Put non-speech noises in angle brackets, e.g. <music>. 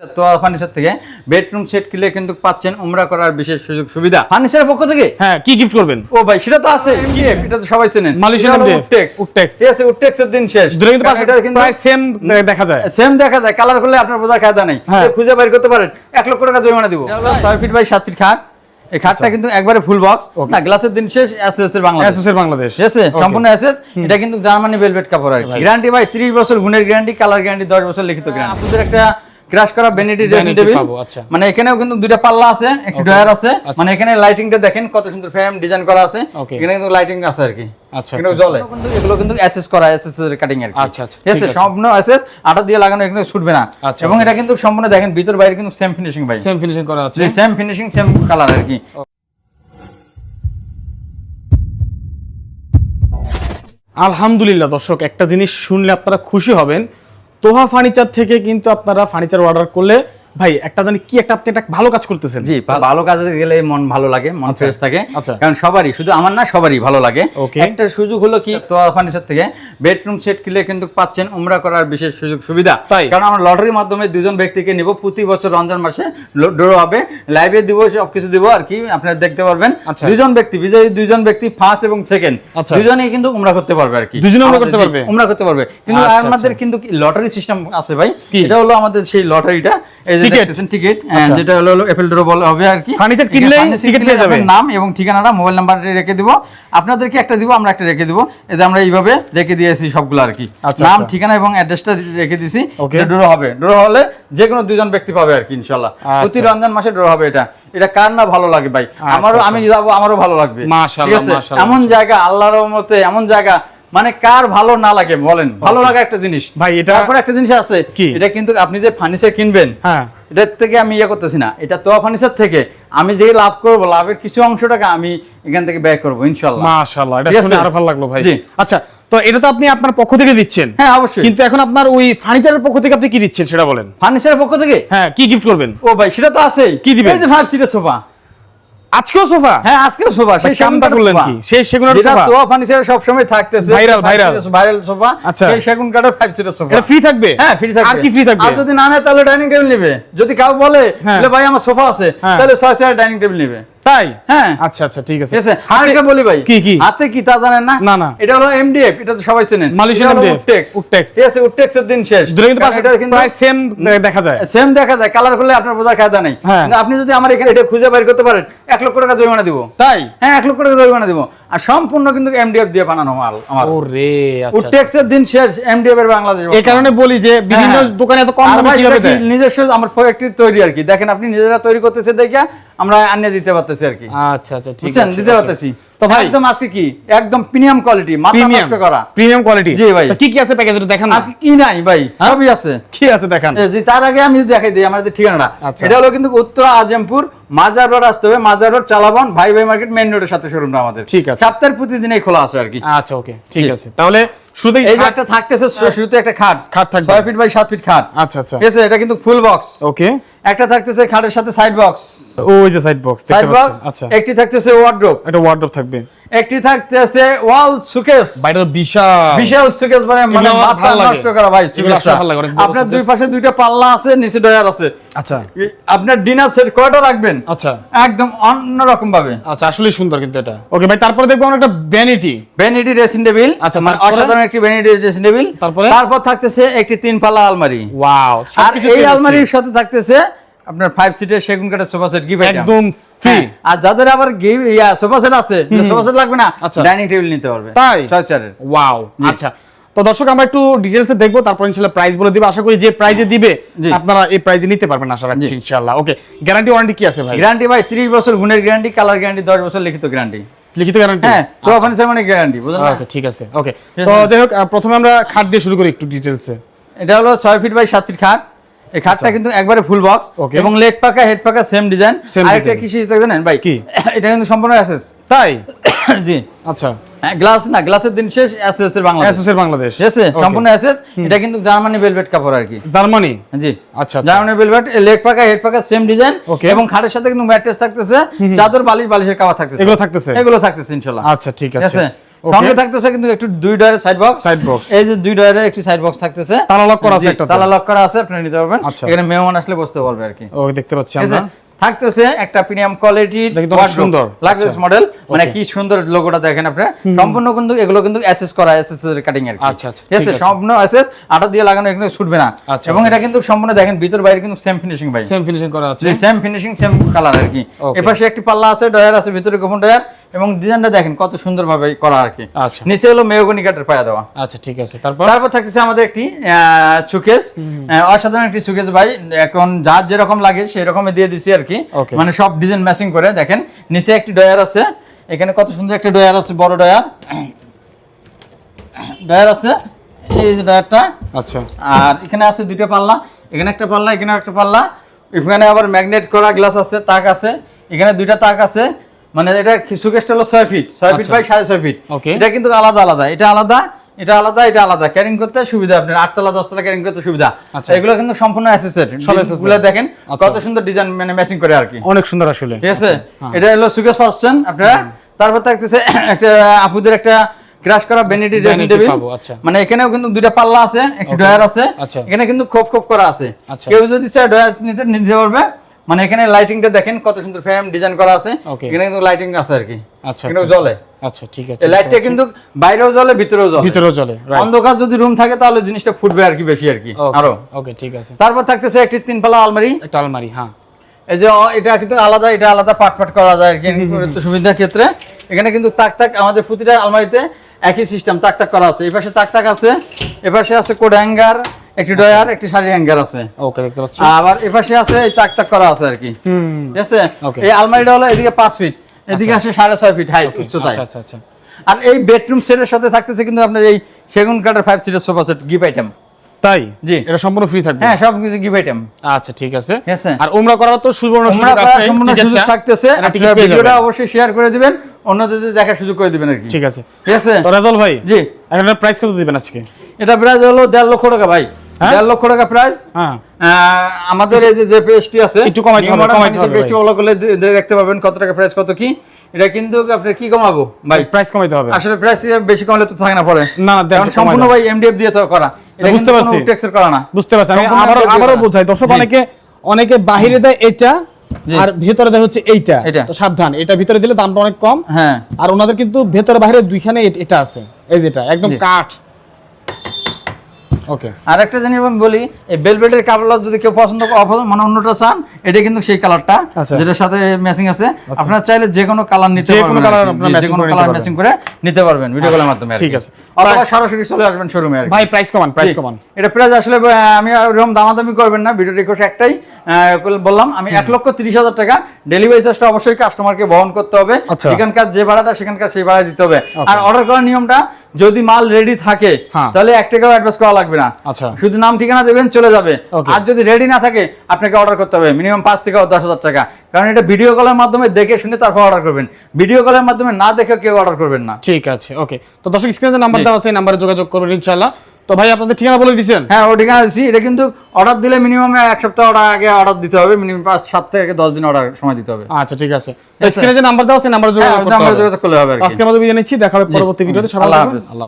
তো ফার্নিচার থেকে bedroom set কিনলে কিন্তু পাচ্ছেন উমরা করার বিশেষ সুযোগ সুবিধা। ফার্নিচারের পক্ষ থেকে? হ্যাঁ কি গিফট করবেন? ও ভাই সেটা তো আছে। এটা তো সবাই চেনেন। উডটেক্স দিন শেষ। কিন্তু এটা কিন্তু প্রায় সেম দেখা যায়। সেম দেখা যায়। কালার করলে আপনার বোঝার কায়দা নেই। হ্যাঁ। খুঁজে বের করতে পারেন। এক লক্ষ টাকা জরিমানা দিব। ছয় ফিট বাই সাত ফিট খাট। এই খাটটা কিন্তু একবারে ফুল বক্স না গ্লাসের দিন শেষ এসএস এর বাংলাদেশ। এসএস এর বাংলাদেশ। ঠিক আছে? সম্পূর্ণ এসএস এটা কিন্তু জার্মানি ভেলভেট কাপড় আর. গ্যারান্টি ভাই। 30 বছর গুণের গ্যারান্টি কালার গ্যারান্টি 10 বছর লিখিত গ্যারান্টি আপনাদের একটা ক্রাশ করা ভ্যানিটি ড্রেসিং টেবিল। মানে এখানেও কিন্তু দুইটা পাল্লা আছে একটা ড্রয়ার আছে। আচ্ছা। মানে এখানে লাইটিংটা দেখেন কত সুন্দর ফ্রেম ডিজাইন করা আছে। এখানে কিন্তু লাইটিং আছে আর কি। আচ্ছা, আচ্ছা। কিন্তু এগুলো কিন্তু এসএস করা এসএস এর কাটিং আর আচ্ছা, আচ্ছা, ঠিক আছে সম্পূর্ণ এসএস আটা দিয়ে লাগানো এখানে ছুটবে না। এবং এটা কিন্তু সম্পূর্ণ দেখেন ভিতর বাইরে কিন্তু সেম ফিনিশিং ভাই। সেম ফিনিশিং করা আছে। সেম ফিনিশিং সেম কালার আর কি। আলহামদুলিল্লাহ দর্শক একটা জিনিস শুনলে আপনারা খুশি হবেন। তোহা ফার্নিচার থেকে কিন্তু আপনারা ফার্নিচার অর্ডার করলে ভাই একটা জানি কি একটা আপনি একটা ভালো কাজ করতেছেন। জি ভালো কাজে গেলে মন ভালো লাগে মন আচ্ছা, ফ্রেশ থাকে। আচ্ছা। কারণ সবারই শুধু আমার না সবারই ভালো লাগে। একটা সুযোগ হলো কি তো ফার্নিচার থেকে বেডরুম সেট কিনলে কিন্তু পাচ্ছেন উমরা করার বিশেষ সুযোগ সুবিধা। কারণ আমরা লটারির মাধ্যমে দুজন ব্যক্তিকে নিব প্রতি বছর রমজান মাসে ড্র হবে। লাইভে দিব সব কিছু দিব আর কি আপনারা দেখতে পারবেন। আচ্ছা। দুজন ব্যক্তি বিজয়ী দুজন ব্যক্তি ফার্স্ট এবং সেকেন্ড। দুজনেই কিন্তু উমরা করতে পারবে আর কি। দুজনে উমরা করতে পারবে? উমরা করতে পারবে। কিন্তু আমাদের কিন্তু লটারি সিস্টেম আছে ভাই। এটা হলো আমাদের সেই লটারিটা এই যে টিকিট আচ্ছা। যেটা হলো এফএল ড্র বলা হবে আর কি Furniture কিনলেই Furniture পেয়ে যাবে। নাম এবং ঠিকানাটা মোবাইল নাম্বারটা রেখে দিব আপনাদেরকে একটা দিব আমরা একটা রেখে দিব এই যে আমরা এইভাবে রেখে দিয়েছি সবগুলো আর কি আচ্ছা, নাম আচ্ছা। ঠিকানা এবং অ্যাড্রেসটা রেখে দিছি Okay. ড্র হবে ড্র হলে যে কোনো দুজন ব্যক্তি পাবে আর কি ইনশাল্লাহ। প্রতি রমজান মাসে ড্র হবে এটা এটা কার না ভালো লাগে ভাই আমারও। আমি যাব আমারও ভালো লাগবে ঠিক আছে এমন জায়গা আল্লাহর রহমতে এমন জায়গা মানে কার ভালো না লাগে বলেন ভালো লাগা একটা জিনিস। ভাই, এটা- তারপর একটা জিনিস আছে কি? এটা কিন্তু আপনি যে ফার্নিচার কিনবেন হ্যাঁ। এটার থেকে আমি ইয়ে করতেছি না। এটা তোয়া ফার্নিচার থেকে আমি যে লাভ করব লাভের কিছু অংশ টাকা আমি এখান থেকে ব্যয় করব ইনশাল্লাহ মাশাআল্লাহ এটা শুনে আরও ভালো লাগল ভাই। জি। আচ্ছা তো এটা তো আপনি আপনার পক্ষ থেকে দিচ্ছেন। হ্যাঁ অবশ্যই। কিন্তু এখন আপনার ওই ফার্নিচারের পক্ষ থেকে আপনি কি দিচ্ছেন সেটা বলেন। ফার্নিচারের পক্ষ থেকে? হ্যাঁ কি গিফট করবেন? ও ভাই সেটা তো আছেই। কি দিবেন? এই যে ফাইভ সিটের সোফা। আজকেও সোফা? হ্যাঁ আজকেও সোফা। সেই কামটা করলেন কি? সেই সেগুন কাঠের সোফা? তো ফার্নিচারে সব সময় থাকতেছে ভাইরাল ভাইরাল। Viral sofa. আচ্ছা। সেই সেগুন কাঠের ফাইভ সিটার সোফা। এটা ফ্রি থাকবে? হ্যাঁ ফ্রি থাকবে। আর কি ফ্রি থাকবে? আর যদি না নেয় তাহলে ডাইনিং টেবিল নেবে। যদি কাউ বলে হ্যাঁ। ভাই আমার সোফা আছে হ্যাঁ। তাহলে ছয় সিটার ডাইনিং টেবিল নেবে। তাই? হ্যাঁ। আচ্ছা আচ্ছা ঠিক আছে। আর বলি ভাই। কি, কি? হাতে কি তা জানেন না? না, না। এটা হলো এমডিএফ এটা তো সবাই চেনেন। আছে Woodtex এর দিন শেষ। এটা কিন্তু প্রায় সেম দেখা যায়। সেম দেখা যায় কালার করলে আপনার বোঝার কায়দা নেই। হ্যাঁ। আপনি যদি আমার এখানে এটা খুঁজে বের করতে পারেন এক লক্ষ টাকা জরিমানা দিব। তাই? হ্যাঁ এক লক্ষ টাকা জরিমানা দিব। আর সম্পূর্ণ কিন্তু এমডিএফ দিয়ে বানানো মাল আমার। ওরে আচ্ছা উডটেক্স এর দিন শেষ এমডিএফ এর বাংলাদেশ এই কারণে বলি যে বিভিন্ন হ্যাঁ। দোকানে এত কম দামে কীভাবে দেয়? নিজস্ব আমার ফ্যাক্টরি তৈরি আর কি। দেখেন আপনি নিজেরা তৈরি করতেছে দেখে আমরা আনিয়ে দিতে পারতেছি আর কি। আচ্ছা আচ্ছা ঠিক বুঝছেন? আছে দিতে পারতেছি। তো ভাই একদম আজকে কি? একদম প্রিমিয়াম কোয়ালিটি মাথা নষ্ট করা। প্রিমিয়াম কোয়ালিটি জি ভাই। কি কি আছে প্যাকেজে দেখান আজকে কি নাই ভাই? হ্যাঁ? সবই আছে। কি আছে দেখান। এ, জি তার আগে আমি দেখাই দিই আমাদের ঠিকানাটা। আচ্ছা। এটা হলো কিন্তু উত্তর আজিমপুর মাজার রোড আসতে হবে মাজার রোড চালাবন ভাই ভাই মার্কেট মেইন রোডের সাথে শোরুমটা আমাদের। ঠিক আছে। সপ্তাহের প্রতিদিনই খোলা আছে আর কি। আচ্ছা ওকে ঠিক আছে। তাহলে শুধু এই যে একটা থাকতেছে শুরুতে একটা খাট। খাট থাকবে। ছয় ফিট বাই সাত ফিট খাট। আচ্ছা আচ্ছা। ঠিক আছে? এটা কিন্তু ফুল বক্স ওকে একটা থাকতেছে খাটের সাথে সাইড বক্স ওই যে সাইড বক্স সাইড বক্স আচ্ছা। একটি থাকতেছে ওয়ার্ড্রোপ এটা ওয়ার্ডরোব থাকবে। একটি থাকতেছে ওয়াল সুকেস। বাইরে বিশাল। বিশাল সুকেস মানে মানে মাথা নষ্ট করা ভাই সুকেসটা। আপনার দুই পাশে দুইটা পাল্লা আছে নিচে ডয়ার আছে। আচ্ছা। আপনার ডিনার সেট কয়টা রাখবেন? আচ্ছা। একদম অন্যরকম ভাবে আচ্ছা আসলে সুন্দর কিন্তু এটা। ওকে ভাই তারপরে দেখব আমরা একটা ভ্যানিটি ভ্যানিটি ড্রেসিং টেবিল আচ্ছা, মানে? অসাধারণ একটি ভ্যানিটি ড্রেসিং টেবিল তারপরে? তারপর থাকতেছে একটি তিন পাল্লা আলমারি। ওয়াও আর এই আলমারির সাথে থাকতেছে আপনার ফাইভ সিটের সেগুন কাঠের সোফা সেট গিফট একদম ফ্রি আর যাদের আবার গিভ- ইয়া সোফা সেট আছে সোফা সেট লাগবে না আচ্ছা। ডাইনিং টেবিল নিতে পারবে। তাই? ছয় চেয়ারের ওয়াও আচ্ছা। তো দর্শক আমরা একটু ডিটেলসে দেখব তারপর ইনশাআল্লাহ প্রাইস বলে দিব। আশা করি যে প্রাইজে দিবে আপনারা এই প্রাইজে নিতে পারবেন আশা রাখছি। ইনশাআল্লাহ ওকে গ্যারান্টি ওয়ারেন্টি কি আছে ভাই? গ্যারান্টি ভাই 30 বছর গুণের গ্যারান্টি কালার গ্যারান্টি 10 বছর লিখিত গ্যারান্টি লিখিত গ্যারান্টি হ্যাঁ তো ফার্নিচার মানে গ্যারান্টি বুঝলেন? ওকে ঠিক আছে। ওকে তো যাই হোক প্রথমে আমরা খাট দিয়ে শুরু করি একটু ডিটেলসে এটা হলো 6 ফিট বাই 7 ফিট খাট। এই খাটটা কিন্তু একবারে ফুল বক্স আচ্ছা। এবং লেগ পাকা হেড পাকা সেম ডিজাইন আরেকটা কি সিস্টেম জানেন ভাই? কি? <coughs> এটা কিন্তু সম্পূর্ণ অ্যাসেস <coughs> তাই? <coughs> জি। আচ্ছা। গ্লাস না গ্লাসের দিন শেষ এর বাংলাদেশ। এসএস এর বাংলাদেশ। সম্পূর্ণ এটা কিন্তু জার্মানি ভেলভেট কাপড় আর কি। জার্মানি? জি। আচ্ছা আচ্ছা। জার্মানি ভেলভেট লেগ পাকা হেড পাকা সেম ডিজাইন এবং খাটের সাথে কিন্তু ম্যাট্রেস থাকতেছে। চাদর বালিশ বালিশের কাভার থাকতেছে। এগুলো থাকতেছে? এগুলো থাকতেছে ইনশাআল্লাহ আচ্ছা ঠিক আছে? সঙ্গে থাকতেছে কিন্তু একটু দুই ডয়ারের সাইড বক্স সাইড বক্স এই যে দুই ডয়ারের একটি সাইড বক্স থাকতেছে। তালা লক করা আছে জি, একটাতে। তালা লক করা আছে আপনি নিতে পারবেন। আচ্ছা। এখানে মেহমান আসলে বসতে পারবে আর কি। ও দেখতে পাচ্ছি আমরা। থাকতেছে একটা প্রিমিয়াম কোয়ালিটির অনেক সুন্দর। লাক্সারিয়াস আচ্ছা। মডেল মানে কি সুন্দর লোগোটা দেখেন আপনি সম্পূর্ণ কিন্তু এগুলো কিন্তু এসএস করা এসএস এর কাটিং আর কি। আচ্ছা, আচ্ছা, ঠিক আছে? সম্পূর্ণ এসএস আটা দিয়ে লাগানো এখানে ছুটবে না। আচ্ছা, এবং এটা কিন্তু সম্পূর্ণ দেখেন ভিতর বাইরে কিন্তু সেম ফিনিশিং ভাই। সেম ফিনিশিং করা আছে। সেম ফিনিশিং সেম কালার আর কি। এপাশে একটি পাল্লা আছে ডয়ার আছে ভিতরে গোপন ডয়ার। এবং ডিজাইনটা দেখেন কত সুন্দরভাবে করা আর কি। আচ্ছা। নিচে হলো মেয়োগনি কাঠের পায়া দেওয়া। আচ্ছা ঠিক আছে। তারপর? তারপর থাকতেছে আমাদের একটি সুকেস অসাধারণ একটি সুকেস ভাই। এখন যার যেরকম লাগে সেই রকমই দিয়ে দিছি আর কি. মানে সব ডিজাইন ম্যাচিং করে দেখেন নিচে একটি ডয়ার আছে। এখানে কত সুন্দর একটা ডয়ার আছে বড় ডয়ার ডয়ার আছে এই যে ডয়ারটা আচ্ছা। আর এখানে আছে দুইটা পাল্লা। এখানে একটা পাল্লা এখানে একটা পাল্লা। এখানে আবার ম্যাগনেট করা গ্লাস আছে তাক আছে। এখানে দুইটা তাক আছে। মানে এটা সুকেসটা হলো ছয় ফিট ছয় ফিট আচ্ছা। বাই সাড়ে ছয় ফিট এটা কিন্তু আলাদা আলাদা এটা আলাদা এটা আলাদা এটা আলাদা ক্যারিং করতে সুবিধা আপনার আটতলা দশতলা ক্যারিং করতে সুবিধা আচ্ছা। এগুলো কিন্তু সম্পূর্ণগুলো দেখেন আচ্ছা। কত সুন্দর ডিজাইন মানে ম্যাচিং করে আর কি অনেক সুন্দর আসলে ঠিক আছে হ্যাঁ। এটা হলো সুকেশ পাচ্ছেন আপনারা তারপর থাকতেছে <clears throat> একটা আপুদের একটা ক্রাশ করা ড্রেসিং টেবিল। মানে এখানেও কিন্তু দুইটা পাল্লা আছে একটি. ডয়ার আছে। এখানে কিন্তু খোপ খোপ করা আছে। কেউ যদি চায় ডয়ার নিতে নিতে পারবে মানে এখানে লাইটিংটা দেখেন কত সুন্দর ফ্রেম ডিজাইন করা আছে। এখানে কিন্তু লাইটিং আছে আর কি। আচ্ছা এখানে আচ্ছা। জ্বলে। আচ্ছা ঠিক আছে। লাইটটা কিন্তু বাইরেও জ্বলে ভিতরেও জ্বলে। ভিতরেও রাইট অন্ধকার যদি রুম থাকে তাহলে জিনিসটা ফুটবে আর কি বেশি আর কি আরও। ওকে ঠিক আছে। তারপর থাকতেছে একটি তিন পাল্লা আলমারি। একটা আলমারি হ্যাঁ। এই যে এটা কিন্তু আলাদা এটা আলাদা পাট পাট করা যায় আর কি সুবিধার ক্ষেত্রে। এখানে কিন্তু তাক তাক আমাদের প্রতিটা আলমারিতে একই সিস্টেম তাক তাক করা আছে। এই পাশে তাক তাক আছে এ পাশে আছে কোড হ্যাঙ্গার একটি ডয়ার একটি শাড়ি হ্যাঙ্গার আছে। ওকে দেখতে পাচ্ছি। আবার এ পাশে আছে এই তাক তাক করা আছে আর কি। হুম। ঠিক আছে? এই আলমারিটা হলো এদিকে পাঁচ ফিট এদিকে আসে সাড়ে ছয় ফিট হাইট উচ্চতায়। আচ্ছা আচ্ছা আচ্ছা। আর এই বেডরুম সেটের সাথে থাকতেছে কিন্তু আপনার এই সেগুন কাঠের ফাইভ সিটের সোফা সেট গিফট আইটেম তাই? জি। এটা সম্পূর্ণ ফ্রি থাকবে? হ্যাঁ সব কিছু গিফট আইটেম আচ্ছা ঠিক আছে। আছে? আর উমরা করার তো সুবর্ণ সুযোগ আছে সম্পূর্ণ সুযোগ থাকতেছে আপনারা ভিডিওটা অবশ্যই শেয়ার করে দিবেন অন্যদের দেখার সুযোগ করে দিবেন আর কি। ঠিক আছে। ঠিক আছে? তো রাজল ভাই জি। প্রাইস কত দিবেন আজকে? এটা প্রাইস হলো দেড় লক্ষ টাকা ভাই? দেড় লক্ষ টাকা প্রাইস আমাদের এই যে যে পেজটি আছে একটু কমাইতে হবে, কমাইতে হবে পেজটি ফলো করলে দে- দে- দেখতে পাবেন কত টাকা প্রাইস কত কি। এটা কিন্তু আপনি কি কমাবো ভাই? প্রাইস কমাইতে হবে। আসলে প্রাইস বেশি কমালে তো থাকে না পরে। না না সম্পূর্ণ ভাই এমডিএফ দিয়ে করা। এটা বুঝতে বুঝতে পারছি। পারছি ট্যাক্সের করা না। বুঝতে পারছি। আমি সম্পূর্ণ আবারও MDF দিয়ে আবারও করা। বোঝাই দর্শক অনেকে অনেকে বাহিরে দেয় এটা আর ভেতরে দেয় হচ্ছে এইটা। তো সাবধান এটা ভিতরে দিলে দামটা অনেক কম। হ্যাঁ। আর ওনাদের কিন্তু ভেতরে বাইরে দুইখানে এটা আছে। এই যেটা একদম কাঠ। ওকে আর একটা জিনিস আমি বলি এই বেলভেটের কালার যদি কেউ পছন্দ অপছন্দ মানে অন্যটা চান এটা কিন্তু সেই কালারটা আচ্ছা। যেটার সাথে ম্যাচিং আছে। আপনারা চাইলে যে কোনো কালার নিতে পারবেন যে কোনো কালার। ম্যাচিং করে নিতে পারবেন ভিডিও কলের মাধ্যমে ঠিক আছে। অথবা সরাসরি চলে আসবেন শোরুমে ভাই প্রাইস কমান প্রাইস কমান। এটা প্রাইস আসলে আমি এরকম দামাদামি করবেন না ভিডিও রিকোয়েস্ট একটাই বললাম আমি এক লক্ষ তিরিশ হাজার টাকা ডেলিভারি চার্জটা অবশ্যই কাস্টমারকে বহন করতে হবে। আচ্ছা। সেখানকার যে ভাড়াটা সেখানকার সেই ভাড়া দিতে হবে। আর অর্ডার করার নিয়মটা যদি মাল রেডি থাকে হ্যাঁ। তাহলে এক টাকাও অ্যাডভান্স করা লাগবে না। আচ্ছা। শুধু নাম ঠিকানা দেবেন চলে যাবে। আর যদি রেডি না থাকে আপনাকে অর্ডার করতে হবে। মিনিমাম পাঁচ থেকে দশ হাজার টাকা। কারণ এটা ভিডিও কলের মাধ্যমে দেখে শুনে তারপর অর্ডার করবেন। ভিডিও কলের মাধ্যমে না দেখে কেউ অর্ডার করবেন না। ঠিক আছে ওকে তো দর্শক স্ক্রিনে নাম্বার দেওয়া আছে এই নাম্বারে যোগাযোগ করবেন ইনশাআল্লাহ। তো ভাই আপনাদের ঠিকানা বলে দিয়েছেন হ্যাঁ ও ঠিকানা দিচ্ছি এটা কিন্তু অর্ডার দিলে মিনিমাম এক সপ্তাহ অর্ডার আগে অর্ডার দিতে হবে। মিনিমাম পাঁচ সাত থেকে দশ দিন অর্ডার সময় দিতে হবে। আচ্ছা ঠিক আছে। স্ক্রিনে যে নাম্বার দেওয়া আছে নাম্বার হ্যাঁ যোগাযোগ করতে হবে। আজকে আমাদের বিদায় নিচ্ছি দেখা হবে পরবর্তী ভিডিওতে। সবাই আল্লাহ। হাফেজ।